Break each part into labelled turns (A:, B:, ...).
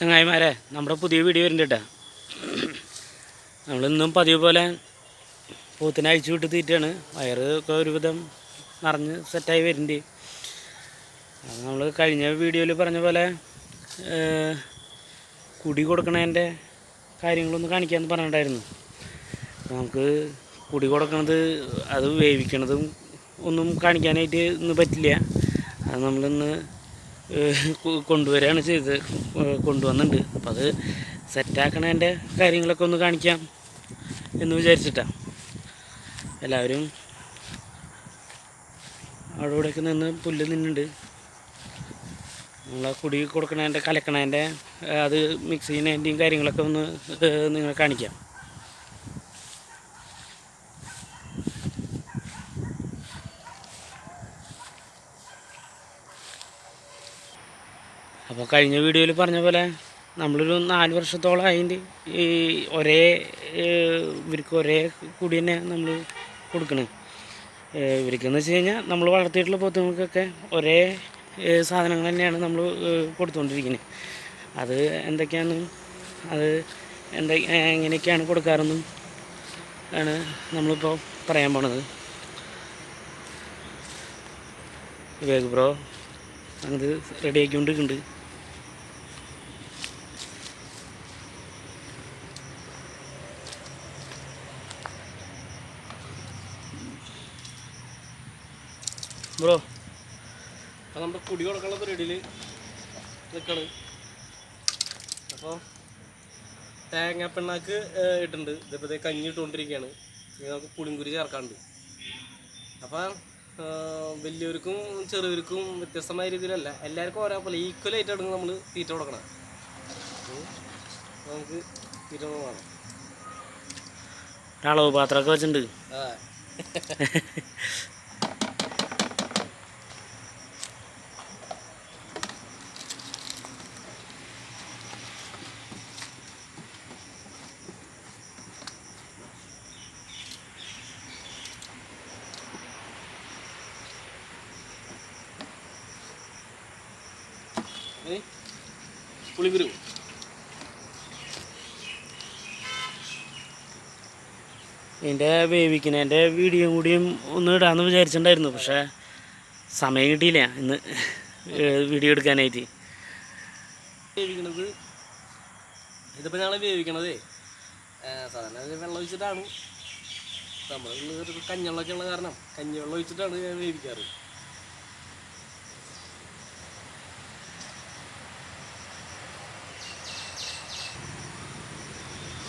A: ചങ്ങായിമാരെ നമ്മുടെ പുതിയ വീഡിയോ വരുന്നുണ്ട് നമ്മളിന്നും പതിവ് പോലെ പൂത്തിനെ അഴിച്ചു വിട്ട് തീറ്റാണ്. വയറ് ഒക്കെ ഒരുവിധം നിറഞ്ഞ് സെറ്റായി വരുന്നുണ്ട്. നമ്മൾ കഴിഞ്ഞ വീഡിയോയിൽ പറഞ്ഞ പോലെ കുടി കൊടുക്കണതിന്റെ കാര്യങ്ങളൊന്ന് കാണിക്കാമെന്ന് പറഞ്ഞിട്ടുണ്ടായിരുന്നു. നമുക്ക് കുടി കൊടുക്കണത് അത് വേവിക്കണതും ഒന്നും കാണിക്കാനായിട്ട് ഇന്ന് പറ്റില്ല. അത് നമ്മളിന്ന് കൊണ്ടുവരികയാണ് ചെയ്ത് കൊണ്ടുവന്നുണ്ട് അപ്പോൾ അത് സെറ്റാക്കണതിന്റെ കാര്യങ്ങളൊക്കെ ഒന്ന് കാണിക്കാം എന്ന് വിചാരിച്ചിട്ടാണ് എല്ലാവരും അവിടെ ഇവിടെയൊക്കെ നിന്ന് പുല്ല് നിന്നുണ്ട് നമ്മളെ കുടി കൊടുക്കണതിന്റെ കലക്കണതിന്റെ അത് മിക്സ് ചെയ്യുന്നതിന്റെയും കാര്യങ്ങളൊക്കെ ഒന്ന് നിങ്ങളെ കാണിക്കാം. അപ്പോൾ കഴിഞ്ഞ വീഡിയോയിൽ പറഞ്ഞ പോലെ നമ്മളൊരു നാല് വർഷത്തോളം അതിന്റെ ഈ ഒരേ ഇവർക്ക് ഒരേ കൂടി തന്നെ നമ്മൾ കൊടുക്കണേ. ഇവർക്കെന്ന് വെച്ച് കഴിഞ്ഞാൽ നമ്മൾ വളർത്തിയിട്ടുള്ള പോത്തുകൾക്കൊക്കെ ഒരേ സാധനങ്ങൾ തന്നെയാണ് നമ്മൾ കൊടുത്തുകൊണ്ടിരിക്കുന്നത് അത് എന്തൊക്കെയാണ്? അത് എന്താ എങ്ങനെയൊക്കെയാണ് കൊടുക്കാറെന്നും ആണ് നമ്മളിപ്പോൾ പറയാൻ പോണത്. വിവേക് ബ്രോ അത് റെഡിയാക്കിക്കൊണ്ടിരിക്കുന്നുണ്ട് ബ്രോ.
B: അപ്പോൾ നമ്മുടെ കുടി കൊടുക്കാനുള്ള പരിപാടിയിൽ നിൽക്കണം അപ്പോൾ തേങ്ങാപ്പിണ്ണാക്ക് ഇട്ടുണ്ട് ഇതിപ്പോൾ കഞ്ഞി ഇട്ടുകൊണ്ടിരിക്കുകയാണ്. ഇനി നമുക്ക് പുളിങ്കുരി ചേർക്കാണ്ട് അപ്പോൾ വലിയവർക്കും ചെറിയവർക്കും വ്യത്യസ്തമായ രീതിയിലല്ല എല്ലാവർക്കും ഓരോ പോലെ ഈക്വലായിട്ട് ആയിട്ടാണ് നമ്മൾ തീറ്റ കൊടുക്കണം. നമുക്ക് തീറ്റ വേണം.
A: ഒരളവ് പാത്രമൊക്കെ വെച്ചിട്ടുണ്ട്.
B: ആ. പുളിങ്കുരു
A: എന്റെ വേവിക്കുന്നതിന്റെ വീഡിയോ കൂടിയും ഒന്ന് ഇടാമെന്ന് വിചാരിച്ചിട്ടുണ്ടായിരുന്നു പക്ഷേ സമയം കിട്ടിയില്ല. ഇന്ന് വീഡിയോ എടുക്കാനായിട്ട്.
B: വേവിക്കണത് ഇതിപ്പോൾ ഞങ്ങൾ വേവിക്കണതേ. സാധാരണ വെള്ളം ഒഴിച്ചിട്ടാണ്. നമ്മൾ കഞ്ഞിവെള്ളമൊക്കെ ഉള്ള കാരണം കഞ്ഞിവെള്ളം ഒഴിച്ചിട്ടാണ് ഞാൻ വേവിക്കാറ്.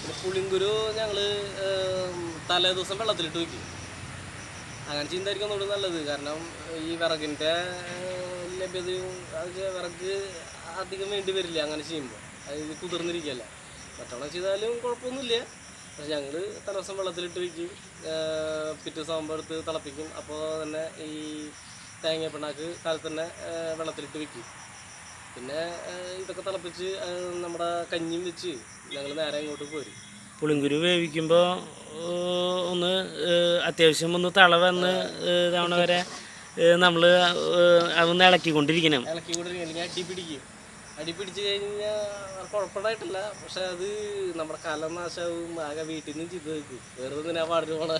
B: പിന്നെ പുളിങ്കുരു ഞങ്ങൾ തലേ ദിവസം വെള്ളത്തിലിട്ട് വയ്ക്കും. അങ്ങനെ ചെയ്യുന്നതായിരിക്കും ഒന്നുകൂടി നല്ലത്. കാരണം ഈ വിറകിന്റെ ലഭ്യതയും അത് വിറക് അധികം വേണ്ടി വരില്ല അങ്ങനെ ചെയ്യുമ്പോൾ അത് കുതിർന്നിരിക്കുകയല്ല മറ്റവണ്ണം ചെയ്താലും കുഴപ്പമൊന്നുമില്ല. പക്ഷെ ഞങ്ങൾ തലേദിവസം വെള്ളത്തിലിട്ട് വയ്ക്കും. പിറ്റേ ദിവസം എടുത്ത് തിളപ്പിക്കും. അപ്പോൾ തന്നെ ഈ തേങ്ങ പിണ്ണാക്ക് കാലത്ത് തന്നെ വെള്ളത്തിലിട്ട് വയ്ക്കും. പിന്നെ ഇതൊക്കെ തിളപ്പിച്ച് നമ്മുടെ കഞ്ഞിയും വെച്ച് ഞങ്ങൾ നേരെ ഇങ്ങോട്ട് പോരും.
A: പുളിങ്കുരു വേവിക്കുമ്പോൾ ഒന്ന് അത്യാവശ്യം ഒന്ന് തള വന്ന് തവണ വരെ നമ്മൾ അതൊന്ന് ഇളക്കിക്കൊണ്ടിരിക്കണം.
B: ഇളക്കിക്കൊണ്ടിരിക്കണം. അടി പിടിക്കും. അടി പിടിച്ച് കഴിഞ്ഞാൽ കുഴപ്പമായിട്ടില്ല പക്ഷെ അത് നമ്മുടെ കലനാശവും ആകെ വീട്ടിൽ നിന്ന് ചെയ്ത് വെക്കും. വെറുതെ തന്നെ പാടിന് പോണ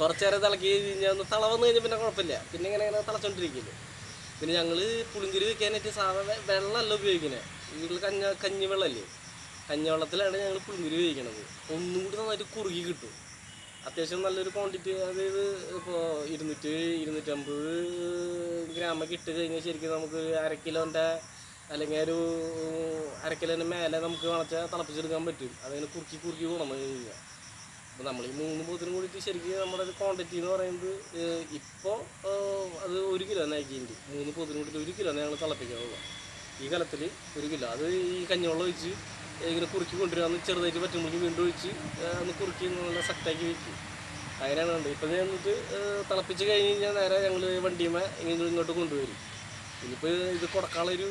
B: കുറച്ചേരം തിളക്കി കഴിഞ്ഞാൽ ഒന്ന് തള വന്നു കഴിഞ്ഞാൽ പിന്നെ കുഴപ്പമില്ല. പിന്നെ ഇങ്ങനെ ഇങ്ങനെ തിളച്ചോണ്ടിരിക്കില്ലേ. പിന്നെ ഞങ്ങൾ പുളിങ്കുരി വെക്കാനായിട്ട് സാധാരണ വെള്ളമല്ല ഉപയോഗിക്കുന്നത് വീട്ടിൽ കഞ്ഞ കഞ്ഞിവെള്ളമല്ലേ കഞ്ഞവെള്ളത്തിലാണ് ഞങ്ങൾ പുളിങ്കുരി ഉപയോഗിക്കണത്. ഒന്നും കൂടി നന്നായിട്ട് കുറുകി കിട്ടും. അത്യാവശ്യം നല്ലൊരു ക്വാണ്ടിറ്റി അതായത് ഇപ്പോൾ ഇരുന്നൂറ്റി ഇരുന്നൂറ്റമ്പത് ഗ്രാമൊക്കെ ഇട്ട് കഴിഞ്ഞാൽ ശരിക്കും നമുക്ക് അരക്കിലോന്റെ അര കിലോന്റെ അല്ലെങ്കിൽ ഒരു അര കിലോന്റെ മേലെ നമുക്ക് വളച്ചാൽ തിളപ്പിച്ചെടുക്കാൻ പറ്റും. അതങ്ങനെ കുറുക്കി കുറുക്കി ഗുണം കഴിഞ്ഞാൽ അപ്പോൾ നമ്മൾ ഈ മൂന്ന് പോത്തിനും കൂടിയിട്ട് ശരിക്കും നമ്മുടെ ഒരു ക്വാണ്ടിറ്റി എന്ന് പറയുന്നത് ഇപ്പോൾ അത് ഒരു കിലോ നൈക്കിന്റെ മൂന്ന് പോത്തിനും കൂടിയിട്ട് ഒരു കിലോ ഞങ്ങൾ തിളപ്പിക്കാറുള്ളൂ ഈ കലത്തിൽ ഒരു കിലോ അത് ഈ കഞ്ഞിവെള്ളം ഒഴിച്ച് ഇങ്ങനെ കുറുക്കി കൊണ്ടുവരാന്ന് ചെറുതായിട്ട് പറ്റുമ്പോഴേക്കും വീണ്ടും ഒഴിച്ച് അന്ന് കുറുക്കി നല്ല സെറ്റാക്കി വെക്കും. അങ്ങനെയാണ് കണ്ടത് ഇപ്പം എന്നിട്ട് തിളപ്പിച്ച് കഴിഞ്ഞ് കഴിഞ്ഞാൽ നേരെ ഞങ്ങൾ വണ്ടിയുമേ ഇങ്ങനെ ഇങ്ങോട്ട് കൊണ്ടുവരും. ഇനിയിപ്പോൾ ഇത് കൊടുക്കാനുള്ളൊരു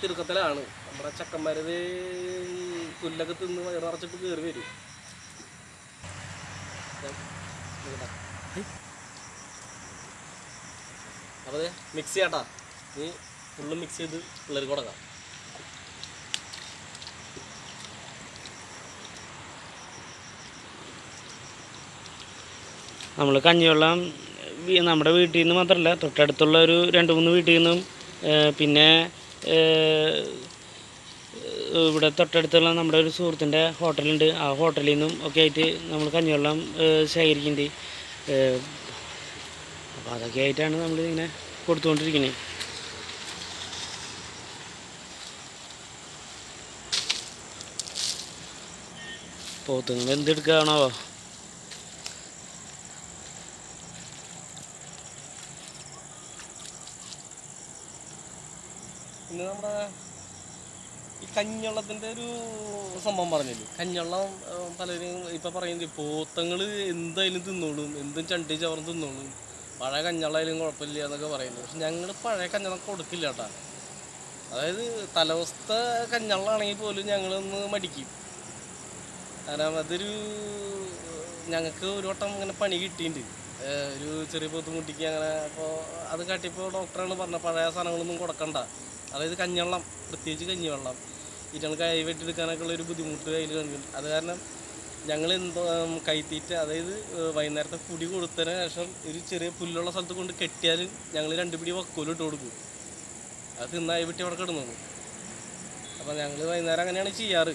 B: തിടുക്കത്തിലാണ്. നമ്മുടെ ചക്കന്മാരത് പുല്ലൊക്കെ തിന്ന് വയറിറച്ചിട്ട് കയറി വരും. അപ്പോൾ മിക്സ് ചെയ്യാട്ടാ. നീ ഫുള്ള് മിക്സ് ചെയ്ത് പിള്ളേർ കൊടുക്കാം.
A: നമ്മൾ കഞ്ഞിവെള്ളം നമ്മുടെ വീട്ടിൽ നിന്ന് മാത്രമല്ല തൊട്ടടുത്തുള്ള ഒരു രണ്ട് മൂന്ന് വീട്ടിൽ നിന്നും പിന്നെ ഇവിടെ തൊട്ടടുത്തുള്ള നമ്മുടെ ഒരു സുഹൃത്തിന്റെ ഹോട്ടലുണ്ട്. ആ ഹോട്ടലിൽ നിന്നും ഒക്കെ ആയിട്ട് നമ്മൾ കഞ്ഞിവെള്ളം ശേഖരിക്കുന്നുണ്ട്. അപ്പോൾ അതൊക്കെ ആയിട്ടാണ് നമ്മൾ ഇങ്ങനെ കൊടുത്തുകൊണ്ടിരിക്കുന്നത്. പോത്തുങ്ങൾ എന്തെടുക്കുകയാണോ
B: പിന്നെ നമ്മുടെ ഈ ഒരു സംഭവം പറഞ്ഞില്ലേ? കഞ്ഞള്ളം പലരും ഇപ്പം പറയുന്നത് പോത്തങ്ങൾ എന്തായാലും തിന്നോളും എന്തും ചണ്ടി ചവറും തിന്നോളും. പഴയ കഞ്ഞവെള്ളമായാലും കുഴപ്പമില്ല എന്നൊക്കെ പറയുന്നു. പക്ഷെ ഞങ്ങൾ പഴയ കഞ്ഞവെള്ളം കൊടുക്കില്ല കേട്ടാ. അതായത് തലവസ്ഥ കഞ്ഞള്ളാണെങ്കിൽ പോലും ഞങ്ങളൊന്ന് മടിക്കും. കാരണം അതൊരു ഞങ്ങൾക്ക് ഒരു വട്ടം ഇങ്ങനെ പണി കിട്ടിയിട്ടുണ്ട്. ഒരു ചെറിയ പോത്തും കുട്ടിക്ക് അങ്ങനെ അപ്പോൾ അത് കാട്ടിയപ്പോൾ ഡോക്ടറാണ് പറഞ്ഞത് പഴയ സാധനങ്ങളൊന്നും കൊടുക്കണ്ട. അതായത് കഞ്ഞവെള്ളം പ്രത്യേകിച്ച് കഞ്ഞിവെള്ളം. ഇതിന് കൈ വെട്ടിയെടുക്കാനൊക്കെ ഒരു ബുദ്ധിമുട്ട് കയ്യിൽ കണ്ടിട്ടുണ്ട്. അത് കാരണം ഞങ്ങൾ എന്തോ കൈത്തീറ്റ അതായത് വൈകുന്നേരത്തെ പൊടി കൊടുത്തതിന് ശേഷം ഒരു ചെറിയ പുല്ലുള്ള സ്ഥലത്ത് കൊണ്ട് കെട്ടിയാൽ ഞങ്ങൾ രണ്ട് പിടി ഇട്ട് കൊടുക്കും. അത് തിന്നായി വെട്ടി അവിടെ കിടന്നു അപ്പം ഞങ്ങൾ വൈകുന്നേരം അങ്ങനെയാണ് ചെയ്യാറ്.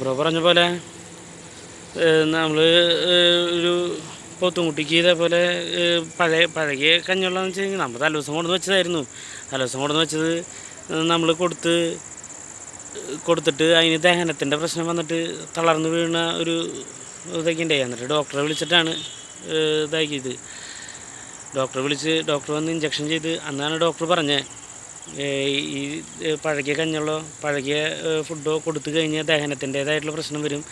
A: ബ്രോ പറഞ്ഞ പോലെ നമ്മൾ ഒരു പോത്തുംകുട്ടിക്ക് ഇതേപോലെ പഴയ പഴകിയ കഞ്ഞുള്ളതെന്ന് വെച്ച് കഴിഞ്ഞാൽ നമ്മൾ തലേദിവസം കൊണ്ടുവന്ന് വെച്ചതായിരുന്നു. തലേദിവസം കൊണ്ടുവന്ന് വെച്ചത് നമ്മൾ കൊടുത്ത് കൊടുത്തിട്ട് അതിന് ദഹനത്തിന്റെ പ്രശ്നം വന്നിട്ട് തളർന്നു വീണ ഒരു ഇതൊക്കെ ഉണ്ടായി എന്നിട്ട് ഡോക്ടറെ വിളിച്ചിട്ടാണ് ഇതാക്കിയത്. ഡോക്ടറെ വിളിച്ച് ഡോക്ടർ വന്ന് ഇഞ്ചക്ഷൻ ചെയ്ത് അന്നാണ് ഡോക്ടർ പറഞ്ഞത് ഈ പഴകിയ കഞ്ഞുള്ളോ പഴകിയ ഫുഡോ കൊടുത്തു കഴിഞ്ഞാൽ ദഹനത്തിന്റേതായിട്ടുള്ള പ്രശ്നം വരും.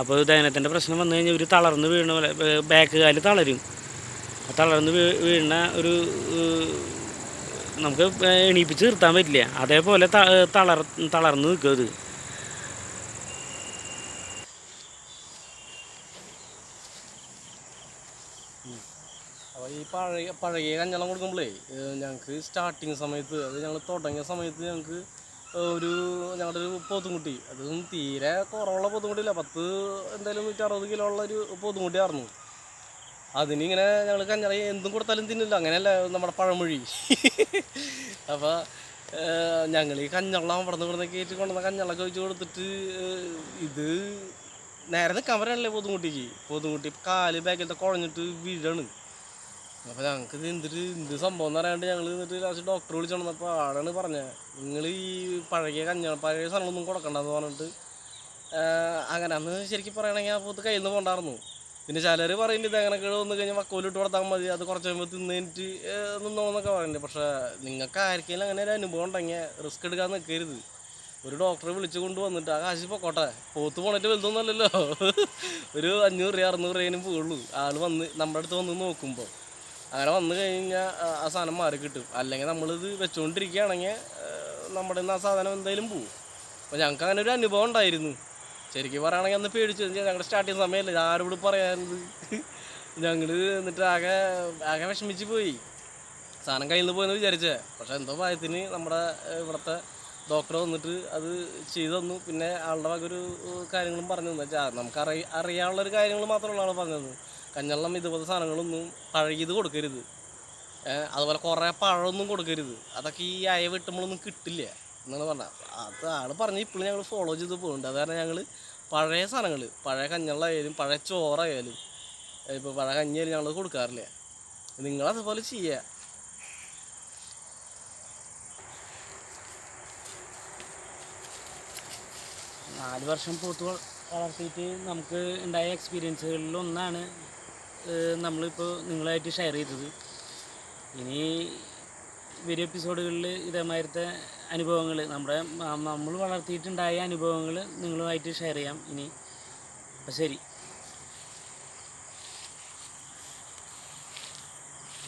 A: അപ്പോൾ ദഹനത്തിന്റെ പ്രശ്നം വന്നു കഴിഞ്ഞാൽ ഒരു തളർന്ന് വീണ പോലെ ബാക്ക് കാൽ തളരും. തളർന്ന് വീണ ഒരു നമുക്ക് എണീപ്പിച്ച് നിർത്താൻ പറ്റില്ല. അതേപോലെ തളർ തളർന്ന് നിൽക്കും
B: അപ്പോൾ ഈ പഴയ പഴകിയ കഞ്ഞളം കൊടുക്കുമ്പോഴേ ഞങ്ങൾക്ക് സ്റ്റാർട്ടിങ് സമയത്ത് അത് ഞങ്ങൾ തുടങ്ങിയ സമയത്ത് ഞങ്ങൾക്ക് ഒരു ഞങ്ങളുടെ ഒരു പോത്തുംകുട്ടി അതും തീരെ കുറവുള്ള പോത്തുംകുട്ടിയില്ല പത്ത് എന്തായാലും നൂറ്റി അറുപത് കിലോ ഉള്ള ഒരു പോത്തുംകുട്ടിയായിരുന്നു അതിനിങ്ങനെ ഞങ്ങൾ കഞ്ഞറ എന്തും കൊടുത്താലും തിന്നില്ല. അങ്ങനെയല്ല നമ്മുടെ പഴമൊഴി. അപ്പോൾ ഞങ്ങൾ ഈ കഞ്ഞവെള്ളം അവിടെ നിന്ന് കയറ്റി കൊണ്ടുവന്ന കഞ്ഞവെള്ളമൊക്കെ ഒഴിച്ച് കൊടുത്തിട്ട് ഇത് നേരെ നിൽക്കാൻ പറയാനല്ലേ പോത്തുംകുട്ടിക്ക് പോത്തുംകുട്ടി കാൽ ബാക്കിലത്തെ കുഴഞ്ഞിട്ട് വീഴാണ്. അപ്പോൾ ഞങ്ങൾക്ക് എന്തൊരു എന്ത് സംഭവം എന്ന് പറയാണ്ട് ഞങ്ങൾ എന്നിട്ട് ലാസ്റ്റ് ഡോക്ടർ വിളിച്ചു വന്നപ്പോൾ ആളാണ് പറഞ്ഞത് നിങ്ങൾ ഈ പഴകിയ കഞ്ഞ പഴയ സാധനങ്ങളൊന്നും കൊടുക്കണ്ടെന്ന് പറഞ്ഞിട്ട് അങ്ങനെ അന്ന് ശരിക്കും പറയുകയാണെങ്കിൽ ആ പോത്ത് കയ്യിൽ നിന്ന് പോണ്ടായിരുന്നു. പിന്നെ ചിലർ പറയുന്നുണ്ട് ഇത് കിഴ വന്നു കഴിഞ്ഞാൽ വക്കോലിട്ട് കൊടുത്താൽ മതി അത് കുറച്ച് കഴിയുമ്പോൾ തിന്നേറ്റ് നിന്നോന്നൊക്കെ പറയുന്നുണ്ട് പക്ഷേ നിങ്ങൾക്ക് ആർക്കെങ്കിലും അങ്ങനെ ഒരു അനുഭവം ഉണ്ടെങ്കിൽ റിസ്ക് എടുക്കാൻ നിൽക്കരുത് ഒരു ഡോക്ടറെ വിളിച്ചു കൊണ്ട് വന്നിട്ട് ആ കാശ് പൊക്കോട്ടെ പോത്ത് പോണിട്ട് വലുതൊന്നുമല്ലല്ലോ ഒരു അഞ്ഞൂറ് രൂപ അറുന്നൂറ് രൂപയും പോകുള്ളൂ ആൾ വന്ന് നമ്മുടെ അടുത്ത് വന്ന് നോക്കുമ്പോൾ അങ്ങനെ വന്നു കഴിഞ്ഞാൽ ആ സാധനം മാറി കിട്ടും. അല്ലെങ്കിൽ നമ്മളിത് വെച്ചുകൊണ്ടിരിക്കുകയാണെങ്കിൽ നമ്മുടെ നിന്ന് ആ സാധനം എന്തായാലും പോവും. അപ്പോൾ ഞങ്ങൾക്ക് അങ്ങനെ ഒരു അനുഭവം ഉണ്ടായിരുന്നു. ശരിക്കും പറയുകയാണെങ്കിൽ അന്ന് പേടിച്ചു. ഞങ്ങൾ ഞങ്ങളുടെ സ്റ്റാർട്ടിങ് സമയമല്ലേ? ആരോട് പറയാനത്. ഞങ്ങൾ എന്നിട്ട് ആകെ ആകെ വിഷമിച്ച് പോയി. സാധനം കയ്യിൽ നിന്ന് പോയെന്ന് വിചാരിച്ചേ. പക്ഷെ എന്തോ ഭയത്തിന് നമ്മുടെ ഇവിടുത്തെ ഡോക്ടർ വന്നിട്ട് അത് ചെയ്തു തന്നു. പിന്നെ ആളുടെ വക ഒരു കാര്യങ്ങളും പറഞ്ഞു തന്നു. വെച്ചാൽ നമുക്ക് അറിയ അറിയാനുള്ളൊരു കാര്യങ്ങൾ മാത്രമുള്ള ആൾ പറഞ്ഞത് കഞ്ഞെള്ളം ഇതുപോലത്തെ സാധനങ്ങളൊന്നും പഴകിയത് കൊടുക്കരുത്. അതുപോലെ കുറേ പഴമൊന്നും കൊടുക്കരുത്. അതൊക്കെ ഈ അയ വെട്ടുമ്പോഴൊന്നും കിട്ടില്ല. എന്നാണ് പറഞ്ഞത് അത് ആൾ പറഞ്ഞ് ഇപ്പോഴും ഞങ്ങൾ ഫോളോ ചെയ്ത് പോകുന്നുണ്ട് അത് കാരണം ഞങ്ങൾ പഴയ സാധനങ്ങൾ പഴയ കഞ്ഞളായാലും പഴയ ചോറായാലും ഇപ്പോൾ പഴയ കഞ്ഞിയായാലും ഞങ്ങൾ കൊടുക്കാറില്ല. നിങ്ങളതുപോലെ ചെയ്യുക
A: നാല് വർഷം പൂത്ത് വളർത്തിയിട്ട് നമുക്ക് ഉണ്ടായ എക്സ്പീരിയൻസുകളിൽ ഒന്നാണ് നമ്മളിപ്പോൾ നിങ്ങളായിട്ട് ഷെയർ ചെയ്തത്. ഇനി വരും എപ്പിസോഡുകളിൽ ഇതേമാതിരത്തെ അനുഭവങ്ങൾ നമ്മുടെ നമ്മൾ വളർത്തിയിട്ടുണ്ടായ അനുഭവങ്ങൾ നിങ്ങളുമായിട്ട് ഷെയർ ചെയ്യാം ഇനി. അപ്പം ശരി.